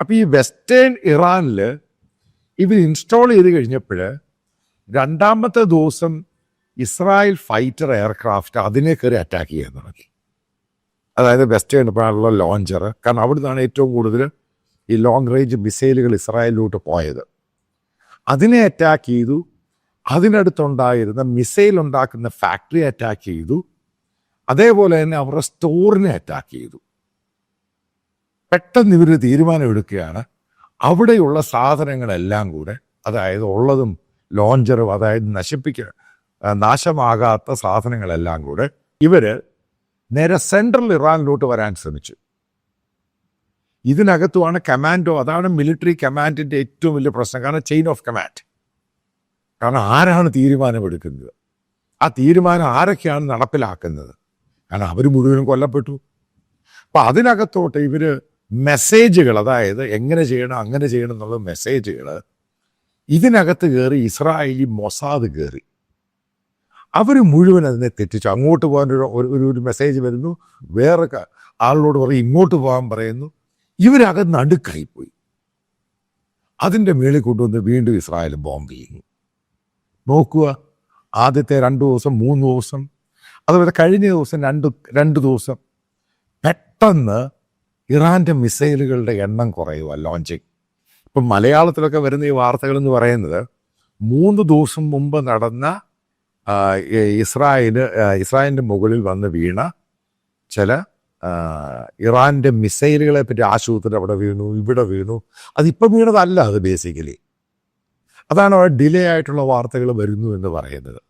അപ്പോൾ ഈ വെസ്റ്റേൺ ഇറാനിൽ ഇവർ ഇൻസ്റ്റാൾ ചെയ്ത് കഴിഞ്ഞപ്പോൾ രണ്ടാമത്തെ ദിവസം ഇസ്രായേൽ ഫൈറ്റർ എയർക്രാഫ്റ്റ് അതിനെ കയറി അറ്റാക്ക് ചെയ്യാൻ തുടങ്ങി. അതായത് വെസ്റ്റേൺ ഇറാനുള്ള ലോഞ്ചർ കാരണം അവിടുന്നാണ് ഏറ്റവും കൂടുതൽ ഈ ലോങ് റേഞ്ച് മിസൈലുകൾ ഇസ്രായേലിലോട്ട് പോയത്. അതിനെ അറ്റാക്ക് ചെയ്തു. അതിനടുത്തുണ്ടായിരുന്ന മിസൈൽ ഉണ്ടാക്കുന്ന ഫാക്ടറി അറ്റാക്ക് ചെയ്തു. അതേപോലെ തന്നെ അവരുടെ സ്റ്റോറിനെ അറ്റാക്ക് ചെയ്തു. പെട്ടെന്ന് ഇവർ തീരുമാനമെടുക്കുകയാണ്. അവിടെയുള്ള സാധനങ്ങളെല്ലാം കൂടെ അതായത് ഉള്ളതും ലോഞ്ചറും അതായത് നശിപ്പിക്ക നാശമാകാത്ത സാധനങ്ങളെല്ലാം കൂടെ ഇവർ നേരെ സെൻട്രൽ ഇറാനിലോട്ട് വരാൻ ശ്രമിച്ചു. ഇതിനകത്തുമാണ് കമാൻഡോ അതാണ് മിലിറ്ററി കമാൻഡിന്റെ ഏറ്റവും വലിയ പ്രശ്നം. കാരണം ചെയിൻ ഓഫ് കമാൻഡ് കാരണം ആരാണ് തീരുമാനമെടുക്കുന്നത്? ആ തീരുമാനം ആരൊക്കെയാണ് നടപ്പിലാക്കുന്നത്? കാരണം അവർ മുഴുവനും കൊല്ലപ്പെട്ടു. അപ്പം അതിനകത്തോട്ട് ഇവർ മെസ്സേജുകൾ അതായത് എങ്ങനെ ചെയ്യണം അങ്ങനെ ചെയ്യണം എന്നുള്ള മെസ്സേജുകൾ ഇതിനകത്ത് കയറി ഇസ്രായേലി മൊസാദ് കയറി. അവർ മുഴുവൻ അതിനെ തെറ്റിച്ചു. അങ്ങോട്ട് പോകാൻ ഒരു ഒരു- ഒരു മെസ്സേജ് വരുന്നു. വേറെ ആളിനോട് പറയും ഇങ്ങോട്ട് പോകാൻ പറയുന്നു. ഇവരകത്ത് നടുക്കായിപ്പോയി അതിന്റെ മേളിൽ കൊണ്ടുവന്ന് വീണ്ടും ഇസ്രായേൽ ബോംബ് ചെയ്യുന്നു. നോക്കുക ആദ്യത്തെ രണ്ട് ദിവസം മൂന്ന് ദിവസം അതുപോലെ കഴിഞ്ഞ ദിവസം രണ്ട് രണ്ട് ദിവസം പെട്ടെന്ന് ഇറാന്റെ മിസൈലുകളുടെ എണ്ണം കുറയുക ലോഞ്ചിങ് ഇപ്പം മലയാളത്തിലൊക്കെ വരുന്ന ഈ വാർത്തകൾ എന്ന് പറയുന്നത് മൂന്ന് ദിവസം മുമ്പ് നടന്ന ഇസ്രായേൽ ഇസ്രായേലിന്റെ മുകളിൽ വന്ന് വീണ ചില ഇറാന്റെ മിസൈലുകളെ പറ്റി ആശുപത്രി അവിടെ വീണു ഇവിടെ വീണു. അതിപ്പം വീണതല്ല അത് ബേസിക്കലി അതാണ് ഡിലേ ആയിട്ടുള്ള വാർത്തകൾ വരുന്നു എന്ന് പറയുന്നത്.